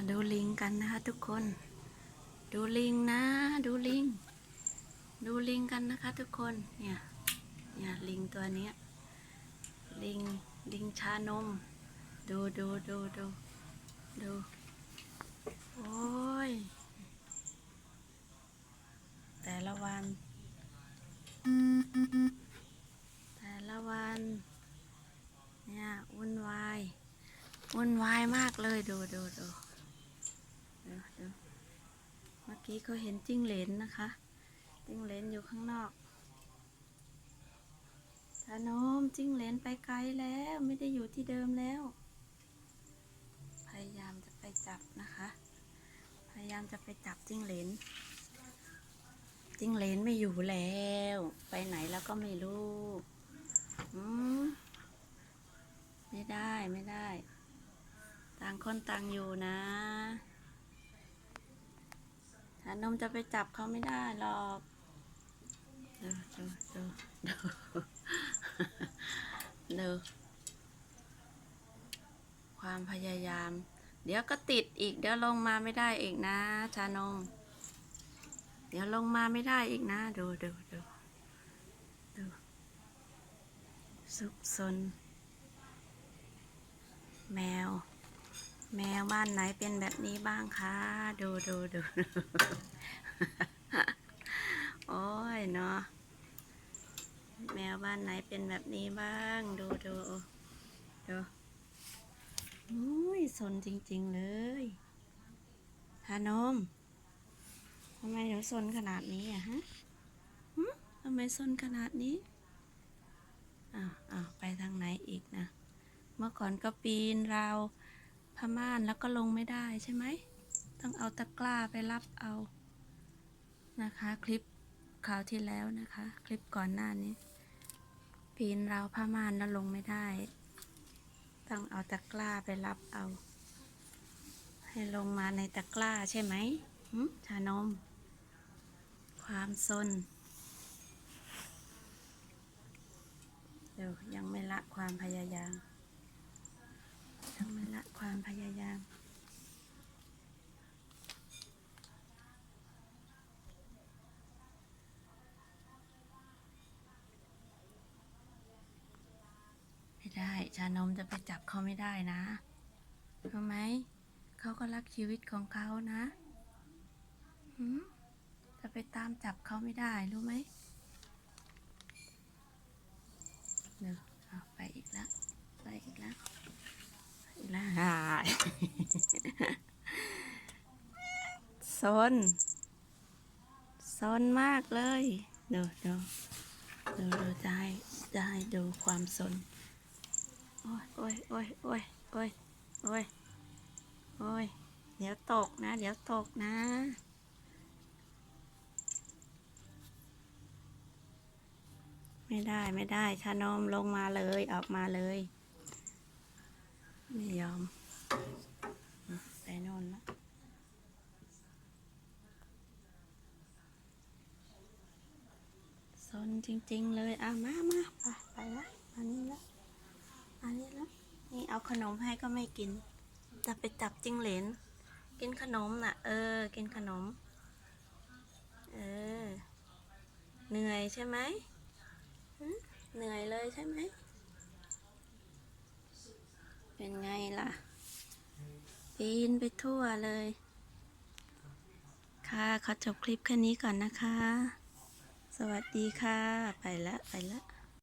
มาดูลิงกันนะคะทุกคน ดูลิงนะ ดูลิง ดูลิงกันนะคะทุกคน เนี่ย เนี่ยลิงตัวนี้ ลิง ลิงชานม ดูดูดูดูดู โอ้ย แต่ละวัน แต่ละวัน เนี่ยวุ่นวายวุ่นวายมากเลยดูดูดู ดูดูเมื่อกี้เขาเห็นจิ้งเหลนนะคะ จิ้งเหลนอยู่ข้างนอกชานมจิ้งเหลนไปไกลแล้วไม่ได้อยู่ที่เดิมแล้ว พยายามจะไปจับนะคะ พยายามจะไปจับจิ้งเหลนจิ้งเหลนไม่อยู่แล้ว ไปไหนแล้วก็ไม่รู้อืมไม่ได้ไม่ได้ ต่างคนต่างอยู่นะ นมจะไปจับเขาไม่ได้หรอกดูดูดูดูดูความพยายาม เดี๋ยวก็ติดอีก เดี๋ยวลงมาไม่ได้อีกนะ ชานม เดี๋ยวลงมาไม่ได้อีกนะ ดูดูดูดูสุกซนแมว แมวบ้านไหนเป็นแบบนี้บ้างคะ ดูดูดูโอ้ยเนาะแมวบ้านไหนเป็นแบบนี้บ้าง ดูดูดูอุ้ยสนจริง ๆ เลยฮานมทำไมเดี๋ยวสนขนาดนี้อะฮะทำไมสนขนาดนี้อ้าวอ้าวไปทางไหนอีกนะ เมื่อก่อนก็ปีนเรา ผ้าม่านแล้วก็ลงไม่ได้ใช่ไหม ต้องเอาตะกร้าไปรับเอานะคะ คลิปคราวที่แล้วนะคะ คลิปก่อนหน้านี้ ปีนราวผ้าม่านแล้วลงไม่ได้ ต้องเอาตะกร้าไปรับเอา ให้ลงมาในตะกร้าใช่ไหมหึชานม ความซนเดี๋ยวยังไม่ละความพยายาม ยังไม่ละความพยายาม ไม่ได้ ชานมจะไปจับเขาไม่ได้นะรู้ไหม เขาก็รักชีวิตของเขานะหืมจะไปตามจับเขาไม่ได้รู้ไหมเดี๋ยวเอไปอีกแล้ว ไปอีกแล้วไปอีกแล้วอ่าซนซนมากเลย เดูดูดูดูจะให้จะให้ดูความซน โอ้ยโอ้ยโอ้ยโอ้ยโอ้ยโอ้ยเดี๋ยวตกนะ เดี๋ยวตกนะไม่ได้ไม่ได้ชานมลงมาเลยออกมาเลย ไม่ยอมไปน่นละซนจริง ๆ เลยอะมามาไปไปละอันนี้ละ อันนี้ละนี่เอาขนมให้ก็ไม่กิน จะไปจับจิ้งเหลน กินขนมน่ะ เออ กินขนม เออ เหนื่อยใช่ไหมเหนื่อยเลยใช่ไหม เป็นไงล่ะ ปีนไปทั่วเลย ค่ะ ขอจบคลิปแค่นี้ก่อนนะคะ สวัสดีค่ะ ไปละ ไปละ